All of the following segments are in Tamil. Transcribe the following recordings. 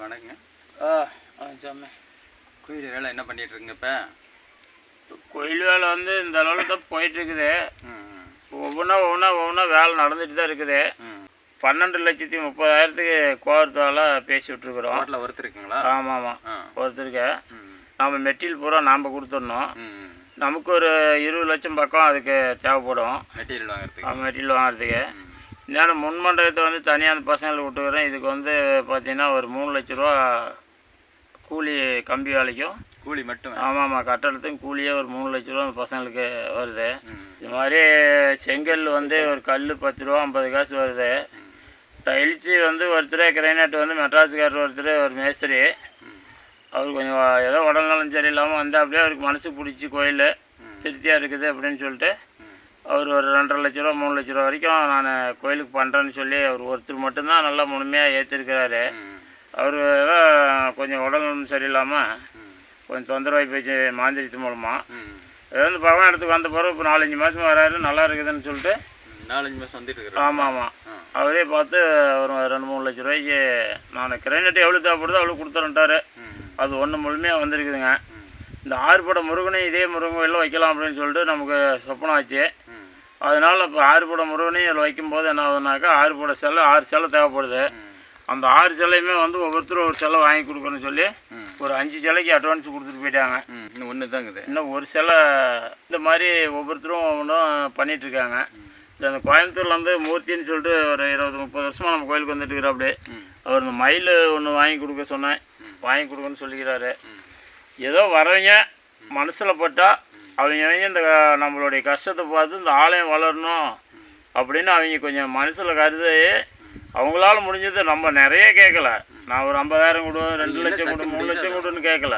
வணக்கங்க. ஆ சாமி கோயில் வேலை என்ன பண்ணிட்டு இருக்குங்க இப்போ கோயில் வேலை வந்து இந்த அளவில் தான் போயிட்டுருக்குது. ஒவ்வொன்றா ஒவ்வொன்றா ஒவ்வொன்றா வேலை நடந்துட்டு தான் இருக்குது. பன்னெண்டு லட்சத்தி முப்பதாயிரத்துக்கு கோவரத்தால் பேசி விட்ருக்குறோம் ஹோட்டலில் ஒருத்தர் இருக்குங்களா ஆமாம் ஆமாம் ஒருத்தருக்கு. ம் நம்ம மெட்டீரியல் பூரா நாம் கொடுத்துடணும். நமக்கு ஒரு இருபது லட்சம் பக்கம் அதுக்கு தேவைப்படும். மெட்டீரியல் வாங்குறதுக்கு. மெட்டீரியல் வாங்குறதுக்கு. ம் நான் முன் மண்டபத்தை வந்து தனியாக அந்த பசங்களை விட்டுக்கிறேன் இதுக்கு வந்து பார்த்தீங்கன்னா ஒரு மூணு லட்ச ரூபா கூலி கம்பி வேலைக்கும். கூலி மட்டும்? ஆமாம் ஆமாம் கட்டடத்துக்கும் கூலியே ஒரு மூணு லட்ச ரூபா அந்த பசங்களுக்கு வருது. இது மாதிரி செங்கல் வந்து ஒரு கல் பத்து ரூபா ஐம்பது காசு வருது. டைல்ஸு வந்து ஒருத்தர் கிரைனட் வந்து மெட்ராஸுக்காரர் ஒருத்தர் ஒரு மேஸ்திரி. அவர் கொஞ்சம் ஏதோ உடல்நலம் சரியில்லாமல் வந்து அப்படியே அவருக்கு மனசு பிடிச்சி கோயில் திருப்தியாக இருக்குது அப்படின்னு சொல்லிட்டு அவர் ஒரு ரெண்டரை லட்ச ரூபா மூணு லட்ச ரூபா வரைக்கும் நான் கோயிலுக்கு பண்ணுறேன்னு சொல்லி அவர் ஒருத்தர் மட்டும்தான் நல்லா முழுமையாக ஏற்றிருக்கிறாரு அவர் கொஞ்சம் உடல்நலம் சரியில்லாமல் கொஞ்சம் தொந்தரவாகி போச்சு மாந்திரித்து மூலமாக ம் ஏதோ இந்த பகவான் இடத்துக்கு வந்த பிறகு இப்போ நாலஞ்சு மாதம் வராரு நல்லா இருக்குதுன்னு சொல்லிட்டு. நாலஞ்சு மாதம் வந்துட்டு ஆமாம். ஆமாம் அவரே பார்த்து ஒரு ரெண்டு மூணு லட்ச ரூபாய்க்கு நான் கிரைனட் எவ்வளோ தேவைப்படுதோ அவ்வளோ கொடுத்துருன்ட்டாரு அது ஒன்று முழுமையாக வந்திருக்குதுங்க. இந்த ஆறுபட முருகனையும் இதே முருகன் கோயிலில் வைக்கலாம் அப்படின்னு சொல்லிட்டு நமக்கு சொப்பனம் ஆச்சு. அதனால் இப்போ ஆறுபட முருகனையும் இதில் வைக்கும்போது என்ன ஆகுதுனாக்கா ஆறுபட சிலை ஆறு சிலை தேவைப்படுது. அந்த ஆறு சிலையுமே வந்து ஒவ்வொருத்தரும் ஒரு சிலை வாங்கி கொடுக்கணும்னு சொல்லி ஒரு அஞ்சு சிலைக்கு அட்வான்ஸ் கொடுத்துட்டு போயிட்டாங்க. இன்னும் ஒன்று தாங்குது இன்னும் ஒரு சிலை இந்த மாதிரி ஒவ்வொருத்தரும் ஒவ்வொன்றும் பண்ணிகிட்ருக்காங்க இந்த கோயம்புத்தூர்ல வந்து மூர்த்தின்னு சொல்லிட்டு ஒரு இருபது முப்பது வருஷமாக நம்ம கோயிலுக்கு வந்துட்டு இருக்கிறாப்படி அவர் இந்த மயில் ஒன்று வாங்கி கொடுக்க சொன்னேன். வாங்கி கொடுக்கன்னு சொல்லிக்கிறாரு. ஏதோ வரவங்க மனசில் பட்டால் அவங்க இந்த நம்மளுடைய கஷ்டத்தை பார்த்து இந்த ஆலயம் வளரணும் அப்படின்னு அவங்க கொஞ்சம் மனசில் கருதி அவங்களால முடிஞ்சது நம்ம நிறைய கேட்கல நான் ஒரு ஐம்பதாயிரம் கொடு ரெண்டு லட்சம் கொடு மூணு லட்சம் கொடுன்னு கேட்கல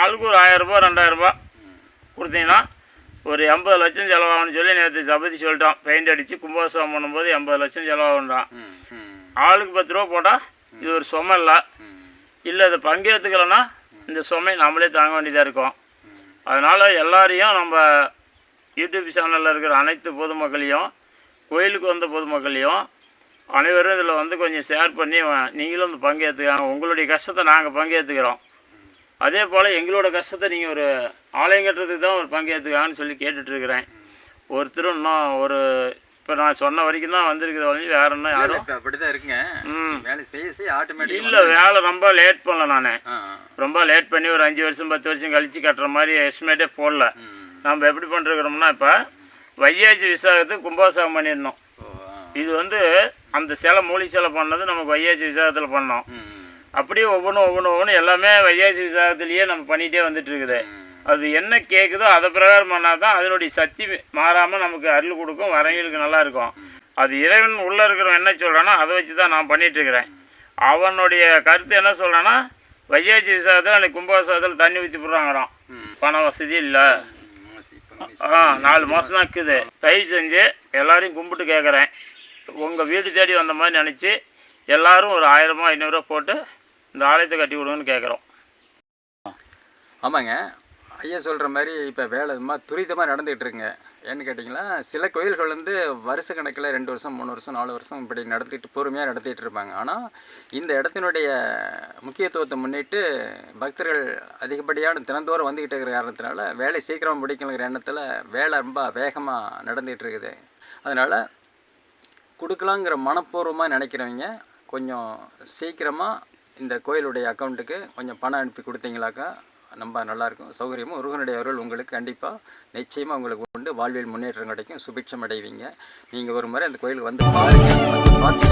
ஆளுக்கு ஒரு ரெண்டாயிரம் ரூபாய் கொடுத்தீங்கன்னா ஒரு எண்பது லட்சம் செலவாகும்னு சொல்லி நேற்று சபதி சொல்லிட்டான். பெயிண்ட் அடித்து கும்பாபிஷேகம் பண்ணும்போது எண்பது லட்சம் செலவாகுன்றான் ஆளுக்கு பத்து ரூபா போட்டால் இது ஒரு சுமை இல்லை. இல்லை இதை பங்கேற்றுக்கலைன்னா இந்த சுமை நம்மளே தாங்க வேண்டியதாக இருக்கும். அதனால் எல்லாரையும் நம்ம யூடியூப் சேனலில் இருக்கிற அனைத்து பொதுமக்களையும் கோயிலுக்கு வந்த பொதுமக்களையும் அனைவரும் இதில் வந்து கொஞ்சம் ஷேர் பண்ணி நீங்களும் வந்து பங்கேற்றுக்காங்க. உங்களுடைய கஷ்டத்தை நாங்கள் பங்கேற்றுக்கிறோம். அதே போல் எங்களோட கஷ்டத்தை நீங்கள் ஒரு ஆலயம் கட்டுறதுக்கு தான் ஒரு பங்கேற்றுக்காங்கன்னு சொல்லி கேட்டுட்ருக்கிறேன் ஒருத்தரும் இன்னும் ஒரு இப்போ நான் சொன்ன வரைக்கும் தான் வந்திருக்கிற வரைக்கும் வேற இன்னும் யாரும் இப்போ அப்படி தான் இருக்குங்க ம் வேலை செய்ய செய்ய ஆட்டோமேட்டிக் இல்லை வேலை ரொம்ப லேட் பண்ணல நான். ரொம்ப லேட் பண்ணி ஒரு அஞ்சு வருஷம் பத்து வருஷம் கழித்து கட்டுற மாதிரி எஸ்டிமேட்டே போடல. நம்ம எப்படி பண்ணிருக்கிறோம்னா இப்போ வையாச்சி விசாகத்துக்கு ஓ ஆ. இது வந்து அந்த சிலை மூலி சிலை பண்ணது நமக்கு வையாச்சி விசாகத்தில் பண்ணோம். அப்படியே ஒவ்வொன்றும் ஒவ்வொன்றும் ஒவ்வொன்றும் எல்லாமே வையாச்சி விசாகத்திலேயே நம்ம பண்ணிகிட்டே வந்துட்டு இருக்குது. அது என்ன கேட்குதோ அதை பிரகாரம் பண்ணால் தான் அதனுடைய சக்தி மாறாமல் நமக்கு அருள் கொடுக்கும் வரவங்களுக்கு நல்லா இருக்கும். அது இறைவன் உள்ளே இருக்கிறவன் என்ன சொல்கிறானோ அதை வச்சு தான் நான் பண்ணிட்டு இருக்கிறேன் அவனுடைய கருத்து என்ன சொல்கிறான்னா வையாச்சி விசாகத்தில் அன்றைக்கி கும்பாபிஷேகத்தில் தண்ணி ஊற்றி போடுறாங்களாம். ம். பண வசதி இல்லை. ஆ நாலு மாதம் தான் இருக்குது. தயவு செஞ்சு எல்லாரையும் கும்பிட்டு கேட்குறேன் உங்கள் வீடு தேடி வந்த மாதிரி நினச்சி எல்லாரும் ஒரு ஆயிரமோ ஐநூறுரூவா போட்டு இந்த ஆலயத்தை கட்டி விடுங்கன்னு கேட்குறோம் ஆமாங்க. ஐயா சொல்கிற மாதிரி இப்போ வேலை துரிதமாக நடந்துகிட்டு இருக்குங்க. ஏன்னு கேட்டிங்கன்னா சில கோயில்கள் வந்து வருஷ கணக்கில் ரெண்டு வருஷம் மூணு வருஷம் நாலு வருஷம் இப்படி நடத்திட்டு பொறுமையாக நடத்திட்டு இருப்பாங்க. ஆனால் இந்த இடத்தினுடைய முக்கியத்துவத்தை முன்னிட்டு பக்தர்கள் அதிகப்படியான தினந்தோறும் வந்துக்கிட்டு இருக்கிற காரணத்தினால வேலை சீக்கிரமாக முடிக்கணுங்கிற எண்ணத்தில் வேலை ரொம்ப வேகமாக நடந்துகிட்டு இருக்குது. அதனால் கொடுக்கலாங்கிற மனப்பூர்வமாக நினைக்கிறவங்க கொஞ்சம் சீக்கிரமாக இந்த கோயிலுடைய அக்கௌண்ட்டுக்கு கொஞ்சம் பணம் அனுப்பி கொடுத்தீங்களாக்கா ரொம்ப நல்லாயிருக்கும் சௌகரியமும் முருகனுடைய அருள் உங்களுக்கு கண்டிப்பாக நிச்சயமாக உங்களுக்கு உண்டு. வாழ்வில் முன்னேற்றம் கிடைக்கும். சுபிட்சம் அடைவீங்க நீங்கள் ஒரு முறை அந்த கோயிலுக்கு வந்து பாருங்க. பார்த்து